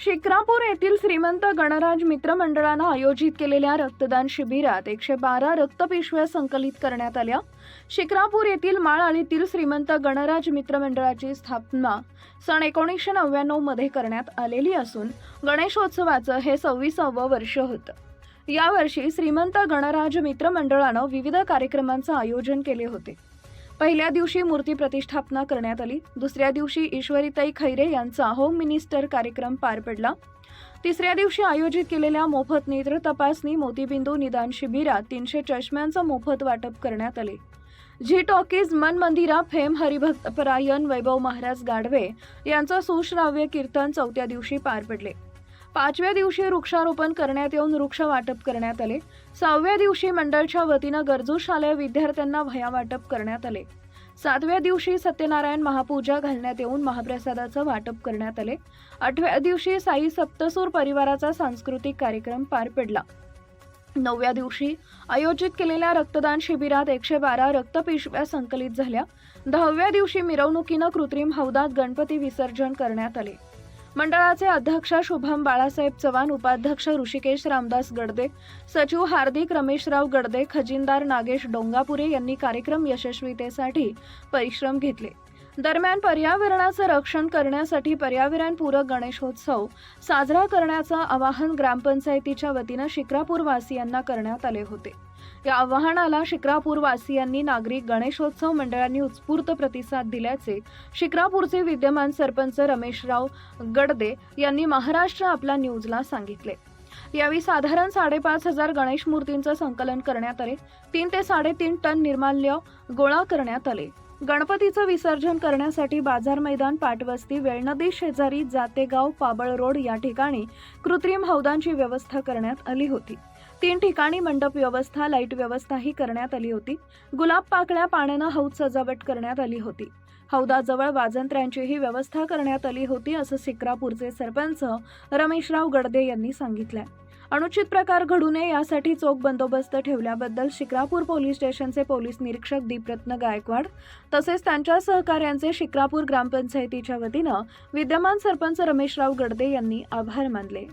शिक्रापूर येथील श्रीमंत गणराज मित्र मंडळानं आयोजित केलेल्या रक्तदान शिबिरात एकशे बारा रक्तपिशव्या संकलित करण्यात आल्या. शिक्रापूर येथील माळआळीतील श्रीमंत गणराज मित्र मंडळाची स्थापना सन एकोणीसशे नव्याण्णवमध्ये करण्यात आलेली असून गणेशोत्सवाचं हे सव्वीसावं वर्ष होतं. यावर्षी श्रीमंत गणराज मित्र मंडळानं विविध कार्यक्रमांचं आयोजन केले होते. पहिल्या दिवशी मूर्ती प्रतिष्ठापना करण्यात आली. दुसऱ्या दिवशी ईश्वरीताई खैरे यांचा होम मिनिस्टर कार्यक्रम पार पडला. तिसऱ्या दिवशी आयोजित केलेल्या मोफत नेत्र तपासणी मोतीबिंदू निदान शिबिरात तीनशे चष्म्यांचं मोफत वाटप करण्यात आले. झी टॉकीज मन मंदिरा फेम हरिभक्त परायण वैभव महाराज गाढवे यांचं सुश्राव्य कीर्तन चौथ्या दिवशी पार पडले. पाचव्या दिवशी वृक्षारोपण करण्यात येऊन वृक्ष वाटप करण्यात आले. सहाव्या दिवशी मंडळच्या वतीनं गरजू शालेय विद्यार्थ्यांना भया वाटप करण्यात आले. सातव्या दिवशी सत्यनारायण महापूजा घालण्यात येऊन महाप्रसादाचं वाटप करण्यात आले. आठव्या दिवशी साई सप्तसूर परिवाराचा सांस्कृतिक कार्यक्रम पार पडला. नवव्या दिवशी आयोजित केलेल्या रक्तदान शिबिरात एकशे बारा रक्तपिशव्या संकलित झाल्या. दहाव्या दिवशी मिरवणुकीनं कृत्रिम हौदात गणपती विसर्जन करण्यात आले. मंडळाचे अध्यक्ष शुभम बाळासाहेब चव्हाण उपाध्यक्ष ऋषिकेश रामदास गडदे सचिव हार्दिक रमेशराव गडदे खजिनदार नागेश डोंगापुरे यांनी कार्यक्रम यशस्वीतेसाठी परिश्रम घेतले. दरम्यान पर्यावरणाचं रक्षण करण्यासाठी पर्यावरणपूरक गणेशोत्सव साजरा करण्याचं आवाहन ग्रामपंचायतीच्या वतीनं शिक्रापूरवासियांना करण्यात आले होते. या आवाहनाला शिक्रापूरवासियांनी नागरिक गणेशोत्सव मंडळांनी उत्स्फूर्त प्रतिसाद दिल्याचे शिक्रापूरचे विद्यमान सरपंच रमेशराव गडदे यांनी महाराष्ट्र आपला न्यूजला सांगितले. यावेळी साधारण साडेपाच हजार गणेश मूर्तींचं संकलन करण्यात आले. तीन ते साडेतीन टन निर्माल्य गोळा करण्यात आले. गणपतीचं विसर्जन करण्यासाठी बाजार मैदान पाटवस्ती वेळनदी शेजारी जातेगाव पाबळ रोड या ठिकाणी कृत्रिम हौदांची व्यवस्था करण्यात आली होती. तीन ठिकाणी मंडप व्यवस्था लाइट व्यवस्थाही करण्यात आली होती. गुलाब पाकळ्या पाण्यानं हौद सजावट करण्यात आली होती. हौदाजवळ वाजंत्र्यांचीही व्यवस्था करण्यात आली होती असं सिक्रापूरचे सरपंच रमेशराव गडदे यांनी सांगितलं अनुचित प्रकार घडू नये यासाठी चोख बंदोबस्त ठेवल्याबद्दल शिक्रापूर पोलीस स्टेशनचे पोलीस निरीक्षक दीपरत्न गायकवाड तसेच त्यांच्या सहकाऱ्यांचे शिक्रापूर ग्रामपंचायतीच्या वतीनं विद्यमान सरपंच रमेशराव गडदे यांनी आभार मानले.